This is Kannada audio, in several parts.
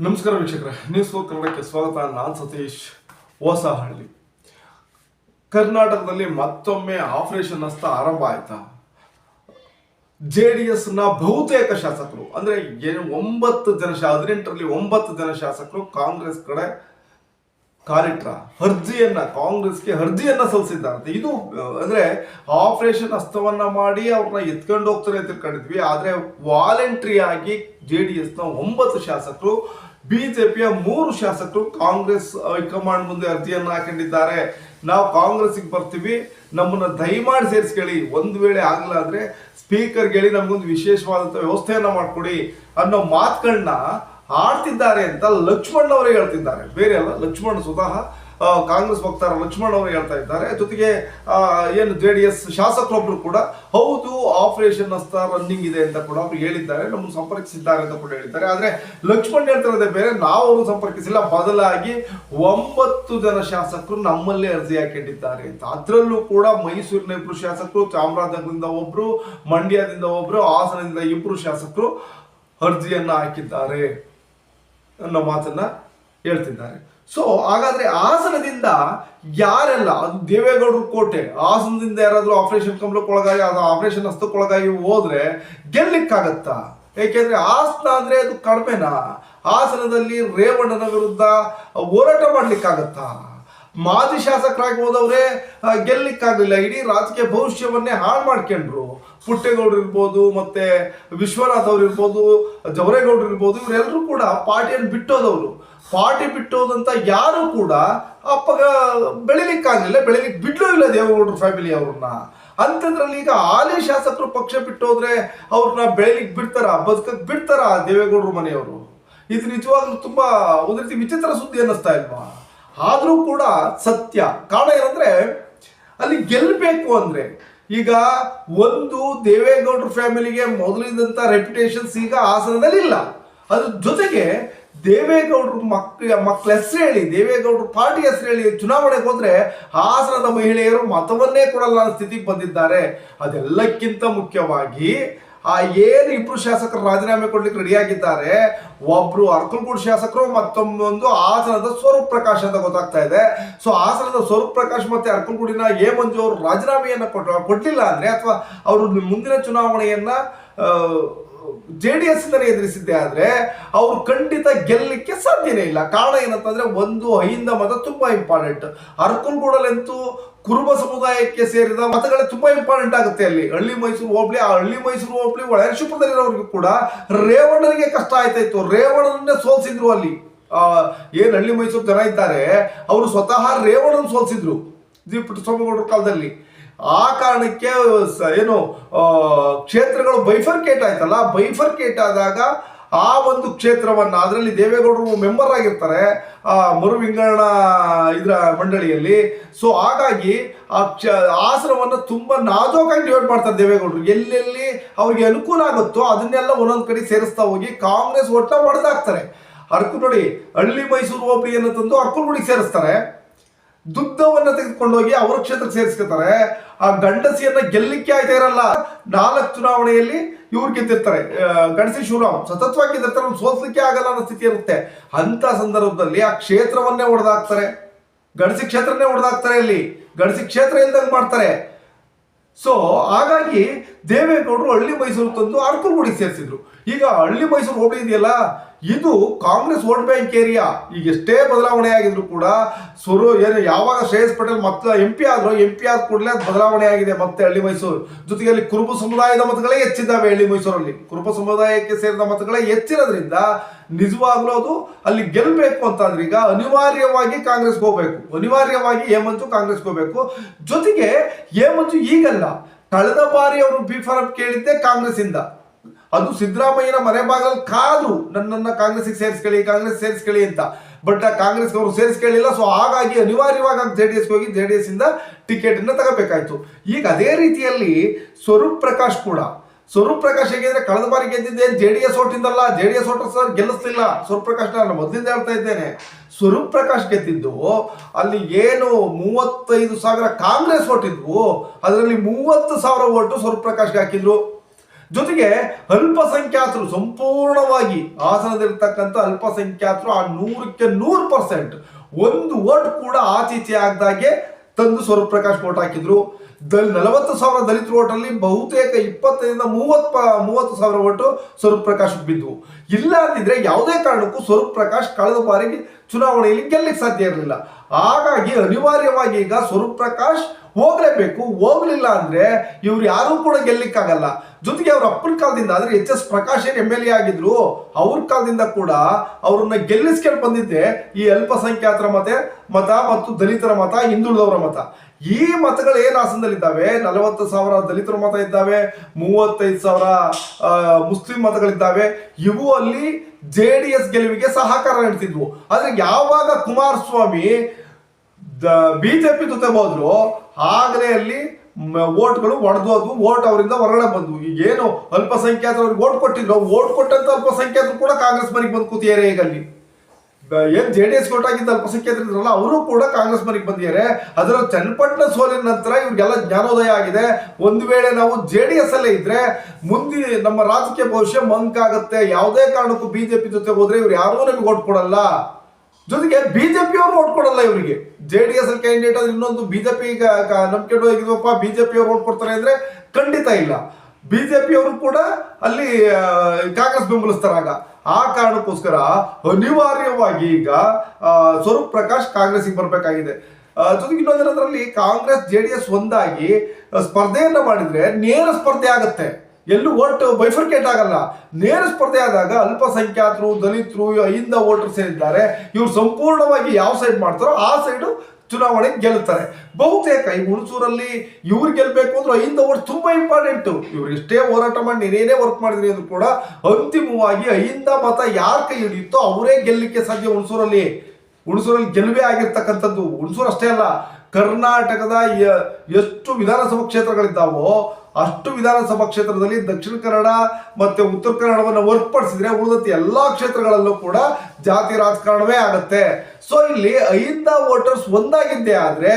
ನಮಸ್ಕಾರ ವೀಕ್ಷಕರೇ ನ್ಯೂಸ್ ಫೋರ್ ಕನ್ನಡಕ್ಕೆ ಸ್ವಾಗತ. ನಾನು ಸತೀಶ್, ಹೊಸಹಳ್ಳಿ. ಕರ್ನಾಟಕದಲ್ಲಿ ಮತ್ತೊಮ್ಮೆ ಆಪರೇಷನ್ ಹಸ್ತ ಆರಂಭ ಆಯ್ತಾ? ಜೆ ಡಿ ಎಸ್ನ ಬಹುತೇಕ ಶಾಸಕರು, ಅಂದ್ರೆ ಏನು ಒಂಬತ್ತು ಜನ, ಹದಿನೆಂಟರಲ್ಲಿ ಒಂಬತ್ತು ಜನ ಶಾಸಕರು ಕಾಂಗ್ರೆಸ್ ಕಡೆ ಕಾಲಿಟ್ರ ಅರ್ಜಿಯನ್ನ ಕಾಂಗ್ರೆಸ್ಗೆ ಅರ್ಜಿಯನ್ನ ಸಲ್ಲಿಸಿದ್ದಾರಂತೆ ಇದು, ಅಂದ್ರೆ, ಆಪರೇಷನ್ ಅಸ್ತವನ್ನ ಮಾಡಿ ಅವ್ರನ್ನ ಎತ್ಕೊಂಡು ಹೋಗ್ತಾರೆ ಅಂತ ಕಂಡಿದ್ವಿ ಆದ್ರೆ ವಾಲಂಟ್ರಿ ಆಗಿ ಜೆ ಡಿ ಎಸ್ನ ಒಂಬತ್ತು ಶಾಸಕರು ಬಿಜೆಪಿಯ ಮೂರು ಶಾಸಕರು ಕಾಂಗ್ರೆಸ್ ಹೈಕಮಾಂಡ್ ಮುಂದೆ ಅರ್ಜಿಯನ್ನ ಹಾಕೊಂಡಿದ್ದಾರೆ. ನಾವು ಕಾಂಗ್ರೆಸ್ಗೆ ಬರ್ತೀವಿ. ನಮ್ಮನ್ನ ದಯಮಾಡಿ ಸೇರಿಸ್ಕೊಳ್ಳಿ. ಒಂದು ವೇಳೆ ಆಗಲ್ಲ ಅಂದ್ರೆ, ಸ್ಪೀಕರ್ಗೆ ಹೇಳಿ ನಮಗೊಂದು ವಿಶೇಷವಾದಂಥ ವ್ಯವಸ್ಥೆಯನ್ನ ಮಾಡ್ಕೊಡಿ ಅನ್ನೋ ಮಾತುಗಳನ್ನ ಆಡ್ತಿದ್ದಾರೆ ಅಂತ ಲಕ್ಷ್ಮಣ್ ಅವರೇ ಹೇಳ್ತಿದ್ದಾರೆ. ಬೇರೆ ಅಲ್ಲ, ಲಕ್ಷ್ಮಣ್ ಸ್ವತಃ ಕಾಂಗ್ರೆಸ್ ವಕ್ತಾರ ಲಕ್ಷ್ಮಣ್ ಅವರು ಹೇಳ್ತಾ ಇದ್ದಾರೆ. ಜೊತೆಗೆ ಏನು ಜೆ ಡಿ ಎಸ್ ಶಾಸಕರೊಬ್ರು ಕೂಡ, ಹೌದು ಆಪರೇಷನ್ ಹಸ್ತ ರನ್ನಿಂಗ್ ಇದೆ ಅಂತ ಕೂಡ ಅವರು ಹೇಳಿದ್ದಾರೆ ನಮ್ಮ ಸಂಪರ್ಕಿಸಿದ್ದಾರೆ ಅಂತ ಕೂಡ ಹೇಳಿದ್ದಾರೆ. ಆದ್ರೆ ಲಕ್ಷ್ಮಣ್ ಹೇಳ್ತಿರೋದೇ ಬೇರೆ, ನಾವು ಅವರು ಸಂಪರ್ಕಿಸಿಲ್ಲ, ಬದಲಾಗಿ ಒಂಬತ್ತು ಜನ ಶಾಸಕರು ನಮ್ಮಲ್ಲೇ ಅರ್ಜಿ ಹಾಕೊಂಡಿದ್ದಾರೆ ಅಂತ. ಅದರಲ್ಲೂ ಕೂಡ ಮೈಸೂರಿನ ಇಬ್ರು ಶಾಸಕರು, ಚಾಮರಾಜನಗರದಿಂದ ಒಬ್ಬರು ಮಂಡ್ಯದಿಂದ ಒಬ್ಬರು ಹಾಸನದಿಂದ ಇಬ್ಬರು ಶಾಸಕರು ಅರ್ಜಿಯನ್ನ ಹಾಕಿದ್ದಾರೆ. ಅನ್ನೋ ಮಾತನ್ನ ಹೇಳ್ತಿದ್ದಾರೆ. ಸೊ ಹಾಗಾದ್ರೆ ಹಾಸನದಿಂದ ಯಾರೆಲ್ಲ, ಅದು ದೇವೇಗೌಡರು ಕೋಟೆ, ಹಾಸನದಿಂದ ಯಾರಾದ್ರೂ ಆಪರೇಷನ್ ಕಮಲಕ್ಕೆ ಒಳಗಾಗಿ ಅದು ಆಪರೇಷನ್ ಹಸ್ತಕ್ಕೊಳಗಾಗಿ ಹೋದ್ರೆ ಗೆಲ್ಲಿಕ್ಕಾಗತ್ತಾ? ಏಕೆಂದ್ರೆ ಹಾಸನ ಅಂದ್ರೆ ಅದು ಕಡಿಮೆನಾ? ಹಾಸನದಲ್ಲಿ ರೇವಣ್ಣನ ವಿರುದ್ಧ ಹೋರಾಟ ಮಾಡ್ಲಿಕ್ಕಾಗತ್ತಾ? ಮಾಜಿ ಶಾಸಕರಾಗಿ ಹೋದವರೇ ಗೆಲ್ಲಿಕ್ಕಾಗಲಿಲ್ಲ. ಇಡೀ ರಾಜಕೀಯ ಭವಿಷ್ಯವನ್ನೇ ಹಾಳು ಮಾಡ್ಕೊಂಡ್ರು. ಪುಟ್ಟೇಗೌಡರು ಇರ್ಬೋದು, ಮತ್ತೆ ವಿಶ್ವನಾಥ್ ಅವ್ರು ಇರ್ಬೋದು, ಜವರೇಗೌಡರು ಇರ್ಬೋದು ಇವರೆಲ್ಲರೂ ಕೂಡ ಪಾರ್ಟಿಯನ್ನು ಬಿಟ್ಟೋದವರು. ಪಾರ್ಟಿ ಬಿಟ್ಟೋದಂತ ಯಾರು ಕೂಡ ಅಪ್ಪಗ ಬೆಳಿಲಿಕ್ಕಾಗಲಿಲ್ಲ ಬೆಳಿಲಿಕ್ಕೆ ಬಿಡ್ಲೂ ಇಲ್ಲ ದೇವೇಗೌಡರು ಫ್ಯಾಮಿಲಿ ಅವ್ರನ್ನ. ಅಂಥದ್ರಲ್ಲಿ ಈಗ ಹಾಲಿ ಶಾಸಕರು ಪಕ್ಷ ಬಿಟ್ಟೋದ್ರೆ ಅವ್ರನ್ನ ಬೆಳಿಲಿಕ್ಕೆ ಬಿಡ್ತಾರ ಬದುಕಕ್ಕೆ ಬಿಡ್ತಾರ ದೇವೇಗೌಡರು ಮನೆಯವರು? ಇದು ನಿಜವಾಗ್ಲೂ ತುಂಬಾ ಒಂದು ರೀತಿ ವಿಚಿತ್ರ ಸುದ್ದಿ ಅನ್ನಿಸ್ತಾ ಇಲ್ವಾ? ಆದ್ರೂ ಕೂಡ ಸತ್ಯ. ಕಾರಣ ಏನಂದ್ರೆ, ಅಲ್ಲಿ ಗೆಲ್ಲಬೇಕು ಅಂದ್ರೆ, ಈಗ ಒಂದು ದೇವೇಗೌಡರ ಫ್ಯಾಮಿಲಿಗೆ ಮೊದಲಿದ್ದಂತ ರೆಪ್ಯುಟೇಷನ್ಸ್ ಈಗ ಹಾಸನದಲ್ಲಿ ಇಲ್ಲ ಅದ್ರ ಜೊತೆಗೆ ದೇವೇಗೌಡರು ಮಕ್ಕ ಮಕ್ಕಳ ಹೆಸರು ಹೇಳಿ, ದೇವೇಗೌಡರು ಪಾರ್ಟಿ ಹೆಸರು ಹೇಳಿ ಚುನಾವಣೆಗೆ ಹೋದ್ರೆ ಹಾಸನದ ಮಹಿಳೆಯರು ಮತವನ್ನೇ ಕೊಡಲ್ಲ ಸ್ಥಿತಿಗೆ ಬಂದಿದ್ದಾರೆ. ಅದೆಲ್ಲಕ್ಕಿಂತ ಮುಖ್ಯವಾಗಿ ಆ ಏನು ಇಬ್ರು ಶಾಸಕರು ರಾಜೀನಾಮೆ ಕೊಡ್ಲಿಕ್ಕೆ ರೆಡಿಯಾಗಿದ್ದಾರೆ, ಒಬ್ರು ಅರ್ಕಲ್ಗೂಡ್ ಶಾಸಕರು, ಮತ್ತೊಂದೊಂದು ಹಾಸನದ ಸ್ವರೂಪ್ ಪ್ರಕಾಶ್ ಅಂತ ಗೊತ್ತಾಗ್ತಾ ಇದೆ. ಸೊ ಹಾಸನದ ಸ್ವರೂಪ್ ಪ್ರಕಾಶ್ ಮತ್ತೆ ಅರ್ಕಲ್ಗೂಡಿನ ಏ ಮಂಜು ಅವರು ರಾಜೀನಾಮೆಯನ್ನ ಕೊಟ್ಟ ಕೊಟ್ಟಿಲ್ಲ ಅಂದ್ರೆ ಅಥವಾ ಅವರು ಮುಂದಿನ ಚುನಾವಣೆಯನ್ನ ಜೆ ಡಿ ಎಸ್ ಎದುರಿಸಿದ್ದೆ ಆದ್ರೆ ಅವ್ರು ಖಂಡಿತ ಗೆಲ್ಲಲಿಕ್ಕೆ ಸಾಧ್ಯನೇ ಇಲ್ಲ. ಕಾರಣ ಏನಂತಂದ್ರೆ ಒಂದು ಅಹಿಂದ ಮತ ತುಂಬಾ ಇಂಪಾರ್ಟೆಂಟ್ ಅರ್ಕಲ್ಗೂಡಲ್ಲಂತೂ ಕುರುಬ ಸಮುದಾಯಕ್ಕೆ ಸೇರಿದ ಮತಗಳೇ ತುಂಬಾ ಇಂಪಾರ್ಟೆಂಟ್ ಆಗುತ್ತೆ ಅಲ್ಲಿ. ಹಳ್ಳಿ ಮೈಸೂರು ಹೋಬ್ಳಿ, ಆ ಹಳ್ಳಿ ಮೈಸೂರು ಹೋಬ್ಳಿ ಒಳಶಿಪುರದಲ್ಲಿರೋರ್ಗೂ ಕೂಡ ರೇವಣ್ಣನಿಗೆ ಕಷ್ಟ ಆಯ್ತಾಯ್ತು. ರೇವಣ್ಣನನ್ನೇ ಸೋಲ್ಸಿದ್ರು ಅಲ್ಲಿ. ಏನ್ ಹಳ್ಳಿ ಮೈಸೂರು ಜನ ಇದ್ದಾರೆ, ಅವರು ಸ್ವತಃ ರೇವಣ್ಣನ ಸೋಲ್ಸಿದ್ರು. ಜಿ ಪುಟ್ಟಸ್ವಾಮಿಗೌಡರ ಕಾಲದಲ್ಲಿ. ಆ ಕಾರಣಕ್ಕೆ ಏನು ಕ್ಷೇತ್ರಗಳು ಬೈಫರ್ಕೇಟ್ ಆಯ್ತಲ್ಲ ಬೈಫರ್ಕೇಟ್ ಆದಾಗ ಆ ಒಂದು ಕ್ಷೇತ್ರವನ್ನ ಅದರಲ್ಲಿ ದೇವೇಗೌಡರು ಮೆಂಬರ್ ಆಗಿರ್ತಾರೆ, ಆ ಮರು ವಿಂಗಡಣಾ ಇದರ ಮಂಡಳಿಯಲ್ಲಿ. ಸೊ ಹಾಗಾಗಿ ಆ ಕ್ಷ, ಆಸನವನ್ನು ತುಂಬ ನಾಜೋಕಾಗಿ ಡಿವೈಡ್ ಮಾಡ್ತಾರೆ ದೇವೇಗೌಡರು. ಎಲ್ಲೆಲ್ಲಿ ಅವ್ರಿಗೆ ಅನುಕೂಲ ಆಗುತ್ತೋ ಅದನ್ನೆಲ್ಲ ಒಂದೊಂದು ಕಡೆ ಸೇರಿಸ್ತಾ ಹೋಗಿ ಕಾಂಗ್ರೆಸ್ ಒಟ್ಟ ಹೊಡೆದಾಕ್ತಾರೆ ಅರ್ಕು ನೋಡಿ ಹಳ್ಳಿ ಮೈಸೂರು ಹೋಬಳಿಯನ್ನು ತಂದು ಅರ್ಕಲ್ಗುಡಿಗೆ ಸೇರಿಸ್ತಾರೆ. ದುಗ್ಧವನ್ನ ತೆಗೆದುಕೊಂಡೋಗಿ ಅವರ ಕ್ಷೇತ್ರಕ್ಕೆ ಸೇರಿಸ್ಕೊತಾರೆ. ಆ ಗಂಡಸಿಯನ್ನ ಗೆಲ್ಲಿಕ್ಕೆ ಆಯ್ತಾ ಇರಲ್ಲ. ನಾಲ್ಕು ಚುನಾವಣೆಯಲ್ಲಿ ಇವ್ರು ಗೆದ್ದಿರ್ತಾರೆ. ಗಣಸಿ ಶಿವರಾಮ್ ಸತತವಾಗಿ ಗೆದ್ದಿರ್ತಾರೆ ಸೋಸ್ಲಿಕ್ಕೆ ಆಗಲ್ಲ ಅನ್ನೋ ಸ್ಥಿತಿ ಇರುತ್ತೆ. ಅಂತ ಸಂದರ್ಭದಲ್ಲಿ ಆ ಕ್ಷೇತ್ರವನ್ನೇ ಹೊಡೆದಾಕ್ತಾರೆ ಗಣಸಿ ಕ್ಷೇತ್ರನೇ ಹೊಡೆದಾಕ್ತಾರೆ ಇಲ್ಲಿ ಗಣಸಿ ಕ್ಷೇತ್ರ ಇಲ್ದಂಗೆ ಮಾಡ್ತಾರೆ. ಸೊ ಹಾಗಾಗಿ ದೇವೇಗೌಡರು ಹಳ್ಳಿ ಮೈಸೂರು ತಂದು ಅರ್ಕಲ್ಗುಡಿಗೆ ಸೇರಿಸಿದ್ರು. ಈಗ ಹಳ್ಳಿ ಮೈಸೂರು ಹೋಗಿದೆಯಲ್ಲ ಇದು ಕಾಂಗ್ರೆಸ್ ವೋಟ್ ಬ್ಯಾಂಕ್ ಏರಿಯಾ. ಈಗ ಎಷ್ಟೇ ಬದಲಾವಣೆ ಆಗಿದ್ರು ಕೂಡ ಸುರು ಏನು ಯಾವಾಗ ಶ್ರೇಯಸ್ ಪಟೇಲ್ ಮತ್ತೆ ಎಂ ಪಿ ಆದ್ರು ಎಂ ಪಿ ಆದ ಕೂಡಲೇ ಬದಲಾವಣೆ ಆಗಿದೆ ಮತ್ತೆ ಹಳ್ಳಿ ಮೈಸೂರು. ಜೊತೆಗೆ ಅಲ್ಲಿ ಕುರುಬ ಸಮುದಾಯದ ಮತಗಳೇ ಹೆಚ್ಚಿದ್ದಾವೆ ಹಳ್ಳಿ ಮೈಸೂರಲ್ಲಿ. ಕುರುಬ ಸಮುದಾಯಕ್ಕೆ ಸೇರಿದ ಮತಗಳೇ ಹೆಚ್ಚಿರೋದ್ರಿಂದ ನಿಜವಾಗ್ಲೂ ಅದು ಅಲ್ಲಿ ಗೆಲ್ಲಬೇಕು ಅಂತಂದ್ರೆ ಈಗ ಅನಿವಾರ್ಯವಾಗಿ ಕಾಂಗ್ರೆಸ್ ಹೋಗ್ಬೇಕು. ಅನಿವಾರ್ಯವಾಗಿ ಹೇಮಂತು ಕಾಂಗ್ರೆಸ್ ಹೋಗ್ಬೇಕು. ಜೊತೆಗೆ ಹೇಮಂತು ಈಗಲ್ಲ, ಕಳೆದ ಬಾರಿ ಅವರು ಬಿ ಫಾರಂ ಕೇಳಿದ್ದೆ ಕಾಂಗ್ರೆಸ್ ಇಂದ ಅದು ಸಿದ್ದರಾಮಯ್ಯನ ಮನೆ ಭಾಗದಲ್ಲಿ ಕಾದು ನನ್ನನ್ನು ಕಾಂಗ್ರೆಸ್ಗೆ ಸೇರಿಸ್ಕೊಳ್ಳಿ, ಕಾಂಗ್ರೆಸ್ ಸೇರಿಸ್ಕೊಳ್ಳಿ ಅಂತ. ಬಟ್ ಆ ಕಾಂಗ್ರೆಸ್ ಅವರು ಸೇರಿಸ್ಕೊಳ್ಳಿಲ್ಲ ಸೊ ಹಾಗಾಗಿ ಅನಿವಾರ್ಯವಾಗಿ ಜೆ ಡಿ ಎಸ್ಗೆ ಹೋಗಿ ಜೆ ಡಿ ಎಸ್ ಇಂದ ಟಿಕೆಟ್ ಅನ್ನ ತಗೋಬೇಕಾಯ್ತು. ಈಗ ಅದೇ ರೀತಿಯಲ್ಲಿ ಸ್ವರೂಪ್ ಪ್ರಕಾಶ್ ಕೂಡ, ಸ್ವರೂಪ್ ಪ್ರಕಾಶ್ ಹೇಗಿದ್ರೆ ಕಳೆದ ಬಾರಿ ಗೆದ್ದಿದ್ದೆ J D S ಓಟಿಂದಲ್ಲ? J D S voter sir ಗೆಲ್ಲಿಸ್ಲಿಲ್ಲ. Swaroop Prakash ನಾನು ಮೊದಲಿಂದ ಹೇಳ್ತಾ ಇದ್ದೇನೆ. ಸ್ವರೂಪ್ ಪ್ರಕಾಶ್ ಗೆದ್ದಿದ್ದು ಅಲ್ಲಿ ಏನು ಮೂವತ್ತೈದು ಸಾವಿರ ಕಾಂಗ್ರೆಸ್ ಓಟಿದ್ವು, ಅದರಲ್ಲಿ ಮೂವತ್ತು ಸಾವಿರ ಓಟು ಸ್ವರೂಪ್ ಪ್ರಕಾಶ್ಗೆ ಹಾಕಿದ್ರು. ಜೊತೆಗೆ ಅಲ್ಪಸಂಖ್ಯಾತರು ಸಂಪೂರ್ಣವಾಗಿ ಹಾಸನದಲ್ಲಿರ್ತಕ್ಕಂಥ ಅಲ್ಪಸಂಖ್ಯಾತರು ಆ ನೂರಕ್ಕೆ ನೂರು ಪರ್ಸೆಂಟ್ ಒಂದು ಓಟ್ ಕೂಡ ಆಚೀಚೆ ಆಗದಾಗೆ ತಂದು ಸ್ವರೂಪ್ ಪ್ರಕಾಶ್ ಓಟ್ ಹಾಕಿದ್ರು. ದಲ್ ನಲವತ್ತು ಸಾವಿರ ದಲಿತ ಓಟಲ್ಲಿ ಬಹುತೇಕ ಇಪ್ಪತ್ತರಿಂದ ಮೂವತ್ತು ಮೂವತ್ತು ಸಾವಿರ ಓಟು ಸ್ವರೂಪ್ ಪ್ರಕಾಶ್ ಬಿದ್ದವು ಇಲ್ಲ ಅಂದಿದ್ರೆ ಯಾವುದೇ ಕಾರಣಕ್ಕೂ ಸ್ವರೂಪ್ ಪ್ರಕಾಶ್ ಕಳೆದ ಬಾರಿಗೆ ಚುನಾವಣೆಯಲ್ಲಿ ಗೆಲ್ಲಕ್ಕೆ ಸಾಧ್ಯ ಇರಲಿಲ್ಲ. ಹಾಗಾಗಿ ಅನಿವಾರ್ಯವಾಗಿ ಈಗ ಸ್ವರೂಪ್ ಪ್ರಕಾಶ್ ಹೋಗಲೇಬೇಕು. ಹೋಗ್ಲಿಲ್ಲ ಅಂದ್ರೆ ಇವ್ರು ಯಾರೂ ಕೂಡ ಗೆಲ್ಲಿಕ್ಕಾಗಲ್ಲ. ಜೊತೆಗೆ ಅವ್ರ ಅಪ್ಪನ ಕಾಲದಿಂದ, ಅಂದ್ರೆ ಎಚ್ ಎಸ್ ಪ್ರಕಾಶ್ ಏನ್ ಎಂ ಎಲ್ ಎ ಆಗಿದ್ರು, ಅವ್ರ ಕಾಲದಿಂದ ಕೂಡ ಅವ್ರನ್ನ ಗೆಲ್ಲಿಸ್ಕೊಂಡು ಬಂದಿದ್ದೆ ಈ ಅಲ್ಪಸಂಖ್ಯಾತರ ಮತ ಮತ ಮತ್ತು ದಲಿತರ ಮತ, ಹಿಂದುಳಿದವರ ಮತ. ಈ ಮತಗಳು ಏನ್ ಹಾಸನದಲ್ಲಿದ್ದಾವೆ ನಲವತ್ತು ಸಾವಿರ ದಲಿತರ ಮತ ಇದ್ದಾವೆ, ಮೂವತ್ತೈದು ಸಾವಿರ ಮುಸ್ಲಿಂ ಮತಗಳಿದ್ದಾವೆ. ಇವು ಅಲ್ಲಿ ಜೆ ಡಿ ಎಸ್ ಗೆಲುವಿಗೆ ಸಹಕಾರ ನೀಡ್ತಿದ್ವು. ಆದ್ರೆ ಯಾವಾಗ ಕುಮಾರಸ್ವಾಮಿ ಬಿಜೆಪಿ ಜೊತೆ ಹೋದ್ರು, ಆಗಲೇ ಅಲ್ಲಿ ಓಟ್ಗಳು ಒಡೆದೋದ್ವು ಓಟ್ ಅವರಿಂದ ಹೊರಗಡೆ ಬಂದ್ವು. ಈಗೇನು ಅಲ್ಪಸಂಖ್ಯಾತರು ಓಟ್ ಕೊಟ್ಟಿದ್ರು ಓಟ್ ಕೊಟ್ಟಂತ ಅಲ್ಪಸಂಖ್ಯಾತರು ಕೂಡ ಕಾಂಗ್ರೆಸ್ ಮನೆಗೆ ಬಂದು ಕೂತಿದ್ದಾರೆ ಈಗ ಅಲ್ಲಿ. ಏನ್ ಜೆ ಡಿ ಎಸ್ ಆಗಿದ್ದ ಅಲ್ಪಸಂಖ್ಯಾತರಿದ್ರಲ್ಲ, ಅವರು ಕೂಡ ಕಾಂಗ್ರೆಸ್ ಮನೆಗೆ ಬಂದಿದ್ದಾರೆ. ಅದರ ಚನ್ನಪಟ್ಟಣ ಸೋಲಿನ ನಂತರ ಇವ್ರಿಗೆಲ್ಲ ಜ್ಞಾನೋದಯ ಆಗಿದೆ. ಒಂದು ವೇಳೆ ನಾವು ಜೆ ಡಿ ಎಸ್ ಅಲ್ಲೇ ಇದ್ರೆ, ಮುಂದೆ, ನಮ್ಮ ರಾಜಕೀಯ ಭವಿಷ್ಯ ಮಂಕಾಗುತ್ತೆ ಯಾವುದೇ ಕಾರಣಕ್ಕೂ ಬಿಜೆಪಿ ಜೊತೆ ಹೋದ್ರೆ ಇವ್ರು ಯಾರೂ ನಮಗೆ ಓಟ್ ಕೊಡಲ್ಲ. ಜೊತೆಗೆ ಬಿಜೆಪಿ ಅವರು ಓಟ್ ಕೊಡಲ್ಲ ಇವರಿಗೆ. ಜೆ ಡಿ ಎಸ್ ಕ್ಯಾಂಡಿಡೇಟ್ ಆದ್ರೆ ಇನ್ನೊಂದು ಬಿಜೆಪಿ ನಂಬಿಕೆ ಹೋಗಿದ್ವಪ್ಪ ಬಿಜೆಪಿ ಅವ್ರು ಓಟ್ ಕೊಡ್ತಾರೆ ಅಂದ್ರೆ ಖಂಡಿತ ಇಲ್ಲ. ಬಿಜೆಪಿ ಅವರು ಕೂಡ ಅಲ್ಲಿ ಕಾಂಗ್ರೆಸ್ ಬೆಂಬಲಿಸ್ತಾರೆ ಆಗ ಆ ಕಾರಣಕ್ಕೋಸ್ಕರ ಅನಿವಾರ್ಯವಾಗಿ ಈಗ ಸ್ವರೂಪ್ ಪ್ರಕಾಶ್ ಕಾಂಗ್ರೆಸ್ಗೆ ಬರಬೇಕಾಗಿದೆ. ಜೊತೆಗೆ ಇನ್ನೊಂದರಲ್ಲಿ ಕಾಂಗ್ರೆಸ್ ಜೆ ಡಿ ಎಸ್ ಒಂದಾಗಿ ಸ್ಪರ್ಧೆಯನ್ನ ಮಾಡಿದ್ರೆ ನೇರ ಸ್ಪರ್ಧೆ ಆಗುತ್ತೆ. ಎಲ್ಲೂ ಓಟ್ ಬೈಫರ್ಕೇಟ್ ಆಗಲ್ಲ. ನೇರ ಸ್ಪರ್ಧೆ ಆದಾಗ ಅಲ್ಪಸಂಖ್ಯಾತರು, ದಲಿತರು, ಅಹಿಂದ ವೋಟರ್ಸ್ ಸೇರಿದ್ದಾರೆ. ಇವ್ರು ಸಂಪೂರ್ಣವಾಗಿ ಯಾವ ಸೈಡ್ ಮಾಡ್ತಾರೋ ಆ ಸೈಡು ಚುನಾವಣೆ ಗೆಲ್ತಾರೆ ಬಹುತೇಕ ಈ ಹುಣಸೂರಲ್ಲಿ ಇವ್ರು ಗೆಲ್ಲಬೇಕು ಅಂದ್ರೆ ಅಹಿಂದ ಅವರ್ ತುಂಬಾ ಇಂಪಾರ್ಟೆಂಟ್ ಇವ್ರು ಎಷ್ಟೇ ಹೋರಾಟ ಮಾಡಿ ನೀನೇನೇ ವರ್ಕ್ ಮಾಡಿದ್ರಿ ಅಂದ್ರೂ ಕೂಡ ಅಂತಿಮವಾಗಿ ಐದ ಮತ ಯಾರ ಕೈ ಹಿಡಿಯುತ್ತೋ ಅವರೇ ಗೆಲ್ಲಲಿಕ್ಕೆ ಸಾಧ್ಯ ಹುಣಸೂರಲ್ಲಿ. ಹುಣಸೂರಲ್ಲಿ ಗೆಲುವೆ ಆಗಿರ್ತಕ್ಕಂಥದ್ದು. ಹುಣಸೂರು ಅಷ್ಟೇ ಅಲ್ಲ. ಕರ್ನಾಟಕದ ಎಷ್ಟು ವಿಧಾನಸಭಾ ಕ್ಷೇತ್ರಗಳಿದ್ದಾವೋ ಅಷ್ಟು ವಿಧಾನಸಭಾ ಕ್ಷೇತ್ರದಲ್ಲಿ ದಕ್ಷಿಣ ಕನ್ನಡ ಮತ್ತೆ ಉತ್ತರ ಕನ್ನಡವನ್ನು ಹೊರತುಪಡಿಸಿದ್ರೆ ಉಳಿದಂತೆ ಎಲ್ಲಾ ಕ್ಷೇತ್ರಗಳಲ್ಲೂ ಕೂಡ ಜಾತಿ ರಾಜಕಾರಣವೇ ಆಗುತ್ತೆ. ಸೊ ಇಲ್ಲಿ ಐದ ವೋಟರ್ಸ್ ಒಂದಾಗಿದ್ದೇ ಆದ್ರೆ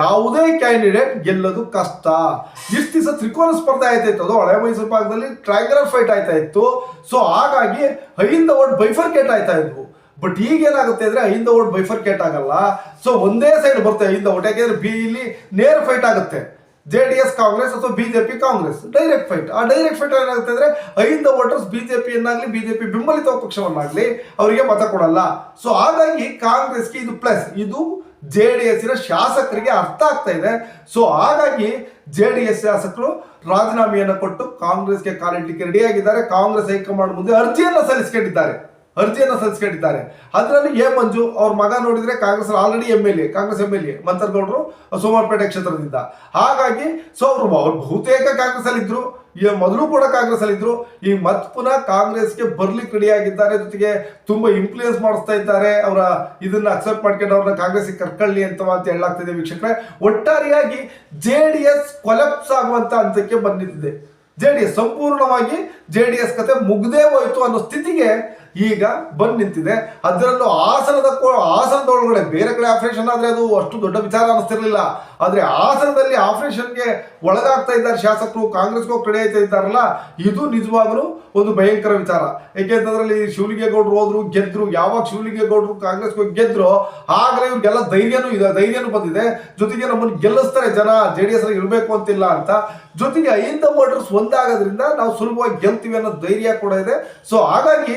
ಯಾವುದೇ ಕ್ಯಾಂಡಿಡೇಟ್ ಗೆಲ್ಲೋದು ಕಷ್ಟ. ಇಷ್ಟು ದಿವಸ ತ್ರಿಕೋನ ಸ್ಪರ್ಧೆ ಆಯ್ತಾ ಇತ್ತು. ಅದು ಹಳೆ ಮೈಸೂರು ಭಾಗದಲ್ಲಿ ಟ್ರಯಾಂಗಲ್ ಫೈಟ್ ಆಯ್ತಾ ಇತ್ತು. ಸೊ ಹಾಗಾಗಿ ಐದ ಓಟ್ ಬೈಫರ್ಕೇಟ್ ಆಯ್ತಾ ಇದ್ವು. ಬಟ್ ಈಗ ಏನಾಗುತ್ತೆ ಅಂದ್ರೆ ಐಂದ ಓಟ್ ಬೈಫರ್ಕೇಟ್ ಆಗಲ್ಲ. ಸೊ ಒಂದೇ ಸೈಡ್ ಬರುತ್ತೆ ಅಹಿಂದ ಓಟ್. ಯಾಕೆಂದ್ರೆ ಬಿ ಇಲ್ಲಿ ನೇರ ಫೈಟ್ ಆಗುತ್ತೆ. ಜೆ ಡಿ ಎಸ್ ಕಾಂಗ್ರೆಸ್ ಅಥವಾ ಬಿಜೆಪಿ ಕಾಂಗ್ರೆಸ್. ಡೈರೆಕ್ಟ್ ಫೈಟ್ ಆ ಡೈರೆಕ್ಟ್ ಫೈಟ್ ಏನಾಗುತ್ತೆ ಅಂದ್ರೆ ಐದ ವೋಟರ್ಸ್ ಬಿಜೆಪಿಯನ್ನಾಗ್ಲಿ ಬಿಜೆಪಿ ಬೆಂಬಲಿತ ಪಕ್ಷವನ್ನಾಗ್ಲಿ ಅವರಿಗೆ ಮತ ಕೊಡಲ್ಲ. ಸೊ ಹಾಗಾಗಿ ಕಾಂಗ್ರೆಸ್ಗೆ ಇದು ಪ್ಲಸ್ ಇದು ಜೆ ಡಿ ಎಸ್ಸಿನ ಶಾಸಕರಿಗೆ ಅರ್ಥ ಆಗ್ತಾ ಇದೆ. ಸೊ ಹಾಗಾಗಿ ಜೆ ಡಿ ಎಸ್ ಶಾಸಕರು ರಾಜೀನಾಮೆಯನ್ನು ಕೊಟ್ಟು ಕಾಂಗ್ರೆಸ್ಗೆ ಕಾಲಿಡ್ಲಿಕ್ಕೆ ರೆಡಿಯಾಗಿದ್ದಾರೆ ಕಾಂಗ್ರೆಸ್ ಹೈಕಮಾಂಡ್ ಮುಂದೆ ಅರ್ಜಿಯನ್ನು ಸಲ್ಲಿಸ್ಕೊಂಡಿದ್ದಾರೆ. ಅರ್ಜಿಯನ್ನು ಸಲ್ಲಿಸ್ಕೊಂಡಿದ್ದಾರೆ. ಅದರಲ್ಲಿ ಎ ಮಂಜು ಅವ್ರ ಮಗ ನೋಡಿದ್ರೆ Congress already M L A Congress M L A ಮಂತರ್ಗೌಡರು Somwarpet ಕ್ಷೇತ್ರದಿಂದ. ಹಾಗಾಗಿ ಸೊ ಅವರು ಅವ್ರು ಬಹುತೇಕ ಕಾಂಗ್ರೆಸ್ ಅಲ್ಲಿ ಇದ್ರು ಮೊದಲು ಕೂಡ ಕಾಂಗ್ರೆಸ್ ಅಲ್ಲಿ ಇದ್ರು ಈ ಮತ್ ಪುನಃ ಕಾಂಗ್ರೆಸ್ಗೆ ಬರ್ಲಿಕ್ಕೆ ರೆಡಿ ಆಗಿದ್ದಾರೆ ಜೊತೆಗೆ ತುಂಬಾ ಇನ್ಫ್ಲೂಯೆನ್ಸ್ ಮಾಡಿಸ್ತಾ ಇದ್ದಾರೆ ಅವರ ಇದನ್ನ ಅಕ್ಸೆಪ್ಟ್ ಮಾಡ್ಕೊಂಡು ಅವ್ರನ್ನ ಕಾಂಗ್ರೆಸ್ಗೆ ಕರ್ಕೊಳ್ಳಿ ಅಂತ ಅಂತ ಹೇಳಲಾಗ್ತಿದೆ ವೀಕ್ಷಕರೇ. ಒಟ್ಟಾರೆಯಾಗಿ ಜೆ ಡಿ ಎಸ್ ಕೊಲೆಪ್ಸ್ ಆಗುವಂತ ಹಂತಕ್ಕೆ ಬಂದಿದೆ. ಜೆ ಡಿ ಎಸ್ ಸಂಪೂರ್ಣವಾಗಿ ಜೆ ಡಿ ಎಸ್ ಕತೆ ಮುಗ್ದೇ ಹೋಯ್ತು ಅನ್ನೋ ಸ್ಥಿತಿಗೆ ಈಗ ಬಂದು ನಿಂತಿದೆ. ಅದರಲ್ಲೂ ಹಾಸನದ ಹಾಸನದ ಹಾಸನದೊಳಗಡೆ ಬೇರೆ ಕಡೆ ಆಪರೇಷನ್ ಆದ್ರೆ ಅದು ಅಷ್ಟು ದೊಡ್ಡ ವಿಚಾರ ಅನಿಸ್ತಿರ್ಲಿಲ್ಲ. ಆದ್ರೆ ಹಾಸನದಲ್ಲಿ ಆಪರೇಷನ್ಗೆ ಒಳಗಾಗ್ತಾ ಇದ್ದಾರೆ ಶಾಸಕರು, ಕಾಂಗ್ರೆಸ್ಗೂ ಕಡೆ ಆಯ್ತಾ ಇದ್ದಾರಲ್ಲ, ಇದು ನಿಜವಾಗ್ಲೂ ಒಂದು ಭಯಂಕರ ವಿಚಾರ. ಯಾಕೆಂತಂದ್ರಲ್ಲಿ ಶಿವಲಿಂಗೇಗೌಡರು ಹೋದ್ರು, ಗೆದ್ರು, ಯಾವಾಗ ಶಿವಲಿಂಗೇಗೌಡರು ಕಾಂಗ್ರೆಸ್ಗೆ ಗೆದ್ರು, ಆಗಲೇ ಇವ್ರಿಗೆಲ್ಲ ಧೈರ್ಯನೂ ಇದೆ, ಧೈರ್ಯನೂ ಬಂದಿದೆ. ಜೊತೆಗೆ ನಮ್ಮನ್ನು ಗೆಲ್ಲಿಸ್ತಾರೆ ಜನ ಜೆ ಡಿ ಎಸ್ ಇರಬೇಕು ಅಂತಿಲ್ಲ ಅಂತ. ಜೊತೆಗೆ ಐಂದ ವೋಟರ್ಸ್ ಒಂದಾಗೋದ್ರಿಂದ ನಾವು ಸುಲಭವಾಗಿ ಗೆಲ್ತೀವಿ ಅನ್ನೋ ಧೈರ್ಯ ಕೂಡ ಇದೆ. ಸೊ ಹಾಗಾಗಿ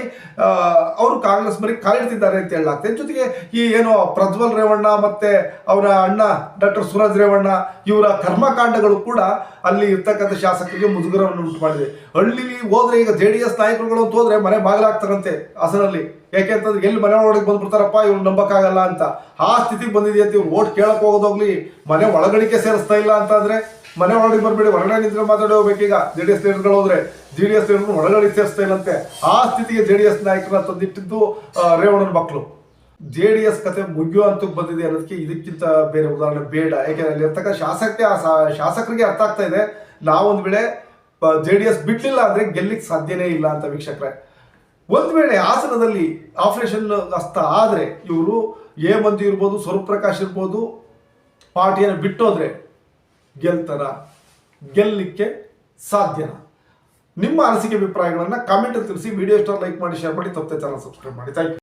ಅವರು ಕಾಂಗ್ರೆಸ್ ಬರೀ ಕಾಲಿಡ್ತಿದ್ದಾರೆ ಅಂತ ಹೇಳಲಾಗ್ತದೆ. ಜೊತೆಗೆ ಈ ಏನು ಪ್ರಜ್ವಲ್ ರೇವಣ್ಣ ಮತ್ತೆ ಅವರ ಅಣ್ಣ ಡಾಕ್ಟರ್ ಸುರಜ್ ರೇವಣ್ಣ, ಇವರ ಕರ್ಮಕಾಂಡಗಳು ಕೂಡ ಅಲ್ಲಿ ಇರ್ತಕ್ಕಂಥ ಶಾಸಕರಿಗೆ ಮುಜುಗರವನ್ನು ಉಂಟು ಮಾಡಿದೆ ಹಳ್ಳಿಲಿ ಹೋದ್ರೆ ಈಗ ಜೆ ಡಿ ಎಸ್ ನಾಯಕರುಗಳು ಅಂತ ಹೋದ್ರೆ ಮನೆ ಬಾಗಿಲಾಗ್ತಾರಂತೆ ಹಾಸನಲ್ಲಿ. ಯಾಕೆಂತಂದ್ರೆ ಎಲ್ಲಿ ಮನೆ ಒಳಗಡೆ ಬಂದ್ಬಿಡ್ತಾರಪ್ಪ, ಇವ್ರು ನಂಬಕ್ಕಾಗಲ್ಲ ಅಂತ. ಆ ಸ್ಥಿತಿಗೆ ಬಂದಿದೆ ಅಂತ ಇವ್ರು ಓಟ್ ಕೇಳಕ್ ಹೋಗೋದೋಗ್ಲಿ ಮನೆ ಒಳಗಡಿಕೆ ಸೇರಿಸ್ತಾ ಇಲ್ಲ ಅಂತಂದ್ರೆ ಮನೆ ಒಳಗಡೆ ಬರ್ಬೇಡಿ, ಹೊರಗಡೆ ನಿಂತ್ಕೊಂಡು ಮಾತಾಡಿ ಹೋಗ್ಬೇಕೀಗ ಜೆ ಡಿ ಎಸ್ ಲೀಡರ್ಗಳು ಹೋದ್ರೆ ಜೆ ಡಿ ಎಸ್ ಲೀಡರ್ ಒಳಗಡೆ ಸೇರಿಸ್ತಾ ಇಲ್ಲಂತೆ. ಆ ಸ್ಥಿತಿಗೆ ಜೆ ಡಿ ಎಸ್ ನಾಯಕರನ್ನ ತಂದಿಟ್ಟಿದ್ದು ರೇವಣ್ಣನ ಮಕ್ಕಳು. ಜೆ ಡಿ ಎಸ್ ಕತೆ ಮುಗಿಯುವಂತ ಬಂದಿದೆ ಅನ್ನೋದಕ್ಕೆ ಇದಕ್ಕಿಂತ ಬೇರೆ ಉದಾಹರಣೆ ಬೇಡ. ಯಾಕೆಂದ್ರೆ ಅಲ್ಲಿರ್ತಕ್ಕ ಶಾಸಕರಿಗೆ, ಆ ಶಾಸಕರಿಗೆ ಅರ್ಥ ಆಗ್ತಾ ಇದೆ. ನಾವೊಂದ್ ವೇಳೆ ಜೆ ಡಿ ಎಸ್ ಬಿಡ್ಲಿಲ್ಲ ಅಂದ್ರೆ ಗೆಲ್ಲಿಕ್ಕೆ ಸಾಧ್ಯನೇ ಇಲ್ಲ ಅಂತ ವೀಕ್ಷಕರೇ. ಒಂದ್ ವೇಳೆ ಹಾಸನದಲ್ಲಿ ಆಪರೇಷನ್ ಅಸ್ತ ಆದ್ರೆ ಇವರು ಎ ಮಂದಿ ಇರ್ಬೋದು, ಸ್ವರೂಪ್ ಪ್ರಕಾಶ್ ಇರ್ಬೋದು, ಪಾರ್ಟಿಯನ್ನು ಬಿಟ್ಟೋದ್ರೆ ಗೆಲ್ತಾರ ಗೆಲ್ಲಲಿಕ್ಕೆ ಸಾಧ್ಯನಾ? ನಿಮ್ಮ ಅನಿಸಿಕೆ ಅಭಿಪ್ರಾಯಗಳನ್ನು ಕಾಮೆಂಟ್ ತಿಳಿಸಿ ವಿಡಿಯೋ ಇಷ್ಟ ಲೈಕ್ ಮಾಡಿ ಶೇರ್ ಮಾಡಿ, ತಪ್ಪದೆ ಚಾನಲ್ ಸಬ್ಸ್ಕ್ರೈಬ್ ಮಾಡಿ. Thank you